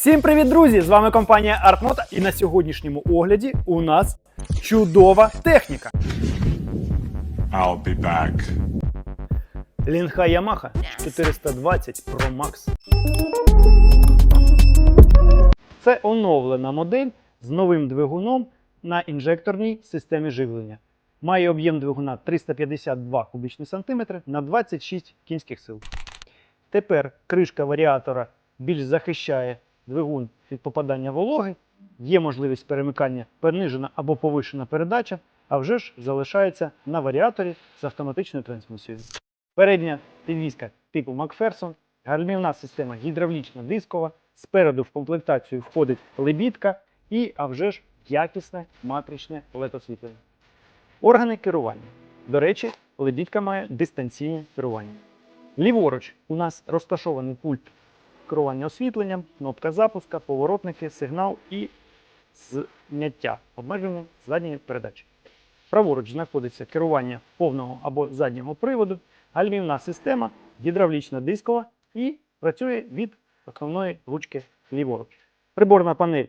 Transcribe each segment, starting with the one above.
Всім привіт, друзі! З вами компанія Артмота, і на сьогоднішньому огляді у нас чудова техніка. I'll be back. Лінха Yamaha 420 Pro Max. Це оновлена модель з новим двигуном на інжекторній системі живлення. Має об'єм двигуна 352 кубічні сантиметри на 26 кінських сил. Тепер кришка варіатора більш захищає двигун від попадання вологи. Є можливість перемикання понижена або повишена передача, а вже ж залишається на варіаторі з автоматичною трансмісією. Передня підвізка типу Макферсон, гальмівна система гідравлічна дискова. Спереду в комплектацію входить лебідка і, а вже ж, якісне матричне led освітлення. Органи керування. До речі, лебідка має дистанційне керування. Ліворуч у нас розташований пульт керування освітленням, кнопка запуска, поворотники, сигнал і зняття обмеження задньої передачі. Праворуч знаходиться керування повного або заднього приводу, гальмівна система, гідравлічна дискова і працює від основної ручки ліворуч. Приборна панель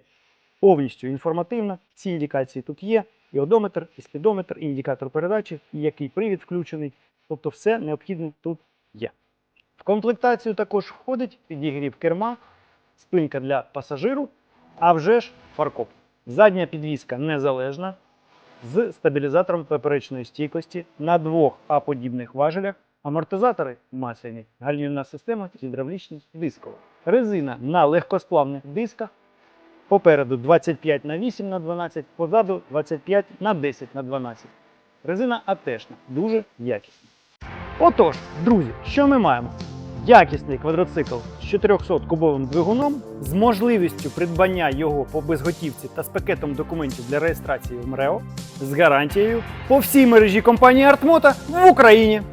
повністю інформативна. Всі індикації тут є. І одометр, і спідометр, і індикатор передачі, і який привід включений. Тобто все необхідне тут є. В комплектацію також входить підігрів керма, спинка для пасажиру, а вже ж фаркоп. Задня підвізка незалежна з стабілізатором поперечної стійкості на двох А-подібних важелях. Амортизатори масляні, гальмівна система гідравлічні дискова. Резина на легкосплавних дисках. Попереду 25 на 8 на 12, позаду 25 на 10 на 12. Резина АТшна, дуже якісна. Отож, друзі, що ми маємо? Якісний квадроцикл з 400 кубовим двигуном з можливістю придбання його по безготівці та з пакетом документів для реєстрації в МРЕО з гарантією по всій мережі компанії Артмота в Україні.